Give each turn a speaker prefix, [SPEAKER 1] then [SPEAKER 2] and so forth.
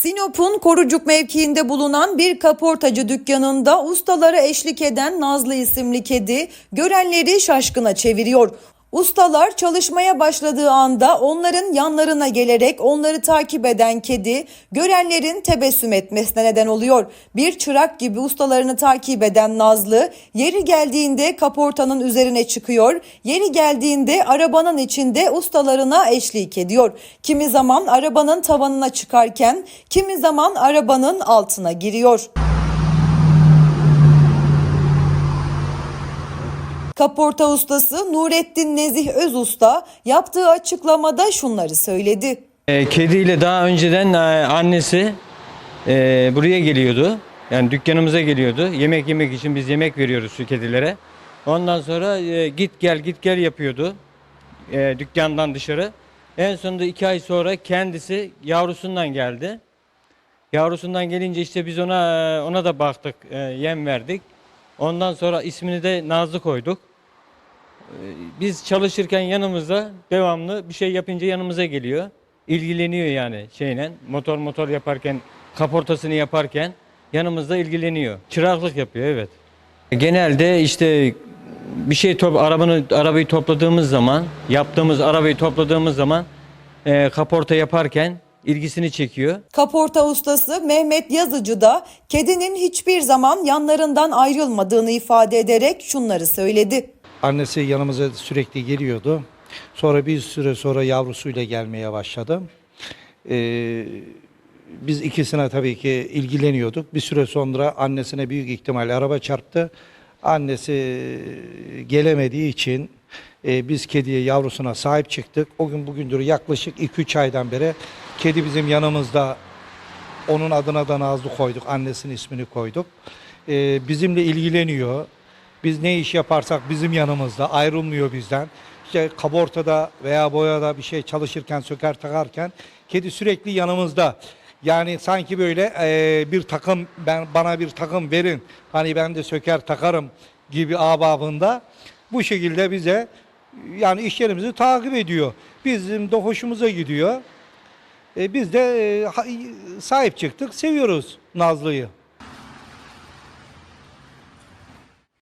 [SPEAKER 1] Sinop'un Korucuk mevkiinde bulunan bir kaportacı dükkanında ustalara eşlik eden Nazlı isimli kedi görenleri şaşkına çeviriyor. Ustalar çalışmaya başladığı anda onların yanlarına gelerek onları takip eden kedi görenlerin tebessüm etmesine neden oluyor. Bir çırak gibi ustalarını takip eden Nazlı yeri geldiğinde kaportanın üzerine çıkıyor, yeri geldiğinde arabanın içinde ustalarına eşlik ediyor. Kimi zaman arabanın tavanına çıkarken kimi zaman arabanın altına giriyor. Kaporta ustası Nurettin Nezih Özusta yaptığı açıklamada şunları söyledi.
[SPEAKER 2] E, kediyle daha önceden e, annesi e, buraya geliyordu. Yani dükkanımıza geliyordu. Yemek yemek için biz yemek veriyoruz şu kedilere. Ondan sonra git gel git gel yapıyordu. Dükkandan dışarı. En sonunda iki ay sonra kendisi yavrusundan geldi. Yavrusundan gelince işte biz ona ona da baktık, yem verdik. Ondan sonra ismini de Nazlı koyduk. E, Biz çalışırken yanımızda devamlı bir şey yapınca yanımıza geliyor. İlgileniyor yani şeyle. Motor motor yaparken, kaportasını yaparken yanımızda ilgileniyor. Çıraklık yapıyor evet. Genelde işte bir şey top, arabanı arabayı topladığımız zaman, yaptığımız arabayı topladığımız zaman e, kaporta yaparken ilgisini çekiyor.
[SPEAKER 1] Kaporta ustası Mehmet Yazıcı da kedinin hiçbir zaman yanlarından ayrılmadığını ifade ederek şunları söyledi.
[SPEAKER 3] Annesi yanımıza sürekli geliyordu. Sonra bir süre sonra yavrusuyla gelmeye başladı. Ee, biz ikisine tabii ki ilgileniyorduk. Bir süre sonra annesine büyük ihtimal araba çarptı. Annesi gelemediği için e, biz kediye yavrusuna sahip çıktık. O gün bugündür yaklaşık 2-3 aydan beri kedi bizim yanımızda onun adına da Nazlı koyduk. Annesinin ismini koyduk. Ee, bizimle ilgileniyor. Biz ne iş yaparsak bizim yanımızda ayrılmıyor bizden. İşte kabortada veya boyada bir şey çalışırken, söker takarken kedi sürekli yanımızda. Yani sanki böyle e, bir takım ben bana bir takım verin. Hani ben de söker takarım gibi ababında bu şekilde bize yani işlerimizi takip ediyor. Bizim de hoşumuza gidiyor. E, biz de e, sahip çıktık, seviyoruz Nazlı'yı.